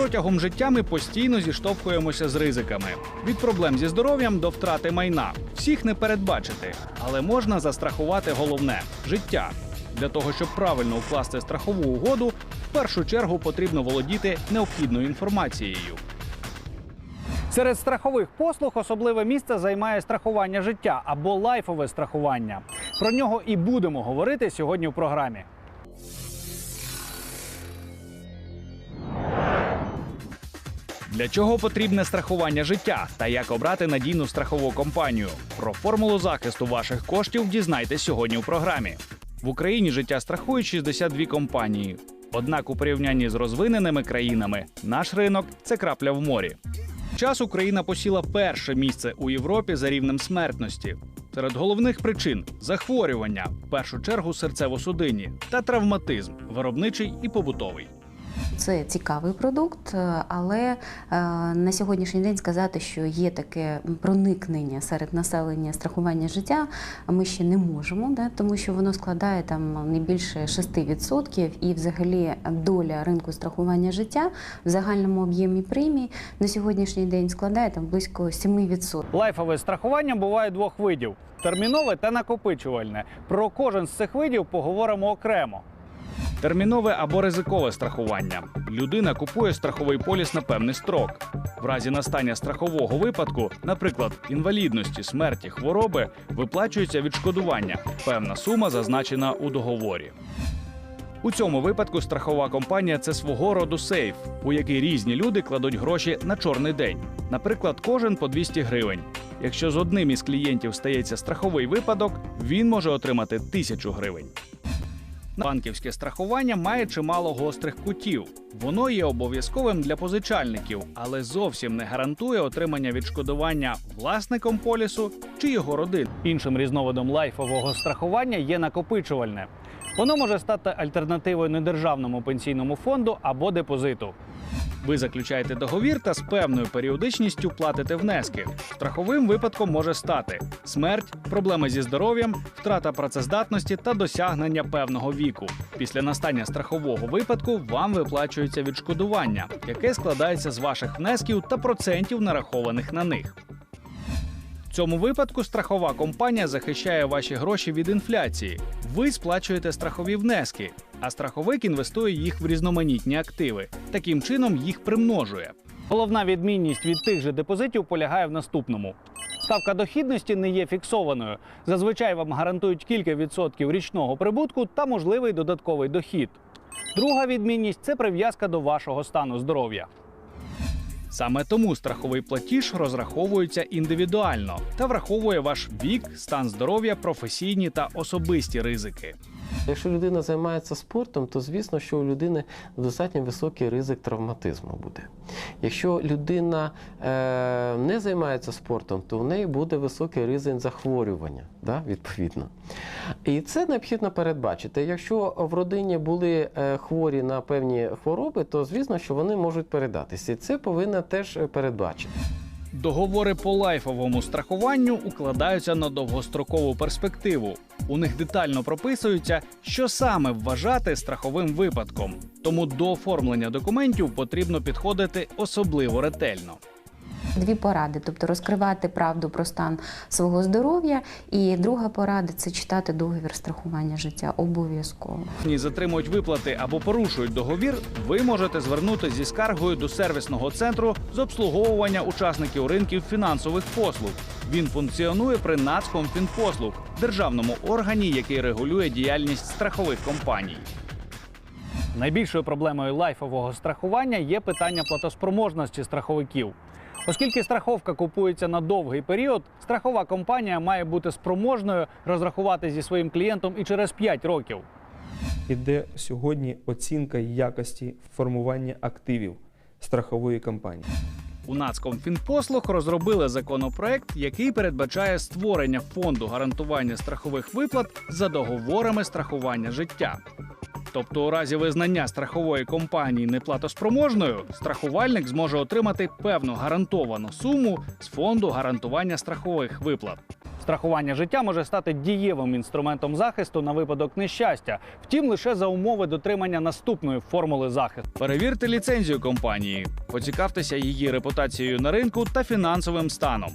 Протягом життя ми постійно зіштовхуємося з ризиками від проблем зі здоров'ям до втрати майна. Всіх не передбачити, але можна застрахувати головне життя. Для того щоб правильно укласти страхову угоду, в першу чергу потрібно володіти необхідною інформацією. Серед страхових послуг особливе місце займає страхування життя або лайфове страхування. Про нього і будемо говорити сьогодні в програмі. Для чого потрібне страхування життя та як обрати надійну страхову компанію? Про формулу захисту ваших коштів дізнайтесь сьогодні у програмі. В Україні життя страхують 62 компанії. Однак у порівнянні з розвиненими країнами наш ринок це крапля в морі. Час Україна посіла перше місце у Європі за рівнем смертності. Серед головних причин захворювання, в першу чергу серцево-судинні, та травматизм, виробничий і побутовий. Це цікавий продукт, е, але е, на сьогоднішній день сказати, що є таке проникнення серед населення страхування життя, ми ще не можемо, да, тому що воно складає там не більше 6%, і взагалі доля ринку страхування життя в загальному об'ємі премій на сьогоднішній день складає там близько 7%. Лайфове страхування буває двох видів: термінове та накопичувальне. Про кожен з цих видів поговоримо окремо. Термінове або ризикове страхування. Людина купує страховий поліс на певний строк. В разі настання страхового випадку, наприклад, інвалідності, смерті, хвороби, виплачується відшкодування. Певна сума зазначена у договорі. У цьому випадку страхова компанія це свого роду сейф, у який різні люди кладуть гроші на чорний день. Наприклад, кожен по 200 гривень. Якщо з одним із клієнтів стається страховий випадок, він може отримати тисячу гривень. Банківське страхування має чимало гострих кутів. Воно є обов'язковим для позичальників, але зовсім не гарантує отримання відшкодування власником полісу чи його родин. Іншим різновидом лайфового страхування є накопичувальне. Воно може стати альтернативою недержавному пенсійному фонду або депозиту. Ви заключаєте договір та з певною періодичністю платите внески. Страховим випадком може стати смерть, проблеми зі здоров'ям, втрата працездатності та досягнення певного віку. Після настання страхового випадку вам виплачується відшкодування, яке складається з ваших внесків та процентів, нарахованих на них. Цьому випадку страхова компанія захищає ваші гроші від інфляції. Ви сплачуєте страхові внески, а страховик інвестує їх в різноманітні активи. Таким чином їх примножує. Головна відмінність від тих же депозитів полягає в наступному: ставка дохідності не є фіксованою. Зазвичай вам гарантують кілька відсотків річного прибутку та можливий додатковий дохід. Друга відмінність це прив'язка до вашого стану здоров'я. Саме тому страховий платіж розраховується індивідуально та враховує ваш вік, стан здоров'я, професійні та особисті ризики. Якщо людина займається спортом, то звісно, що у людини достатньо високий ризик травматизму буде. Якщо людина е, не займається спортом, то в неї буде високий ризик захворювання, да, відповідно. І це необхідно передбачити. Якщо в родині були е, хворі на певні хвороби, то звісно, що вони можуть передатися. І це повинно теж передбачити. Договори по лайфовому страхуванню укладаються на довгострокову перспективу. У них детально прописується, що саме вважати страховим випадком. Тому до оформлення документів потрібно підходити особливо ретельно. Дві поради, тобто розкривати правду про стан свого здоров'я, і друга порада це читати договір страхування життя обов'язково. Ні, затримують виплати або порушують договір, ви можете звернутися зі скаргою до сервісного центру з обслуговування учасників ринків фінансових послуг. Він функціонує при Нацкомфінпослуг, державному органі, який регулює діяльність страхових компаній. Найбільшою проблемою лайфового страхування є питання платоспроможності страховиків. Оскільки страховка купується на довгий період, страхова компанія має бути спроможною розрахувати зі своїм клієнтом і через 5 років. Іде сьогодні оцінка якості формування активів страхової компанії. У Нацкомфінпослуг розробили законопроект, який передбачає створення фонду гарантування страхових виплат за договорами страхування життя. Тобто, у разі визнання страхової компанії неплатоспроможною, страхувальник зможе отримати певну гарантовану суму з фонду гарантування страхових виплат. Страхування життя може стати дієвим інструментом захисту на випадок нещастя, втім лише за умови дотримання наступної формули захисту. Перевірте ліцензію компанії, поцікавтеся її репутацією на ринку та фінансовим станом.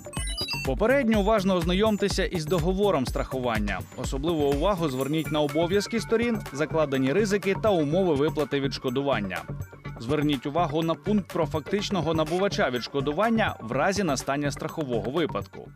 Попередньо уважно ознайомтеся із договором страхування. Особливу увагу зверніть на обов'язки сторін, закладені ризики та умови виплати відшкодування. Зверніть увагу на пункт про фактичного набувача відшкодування в разі настання страхового випадку.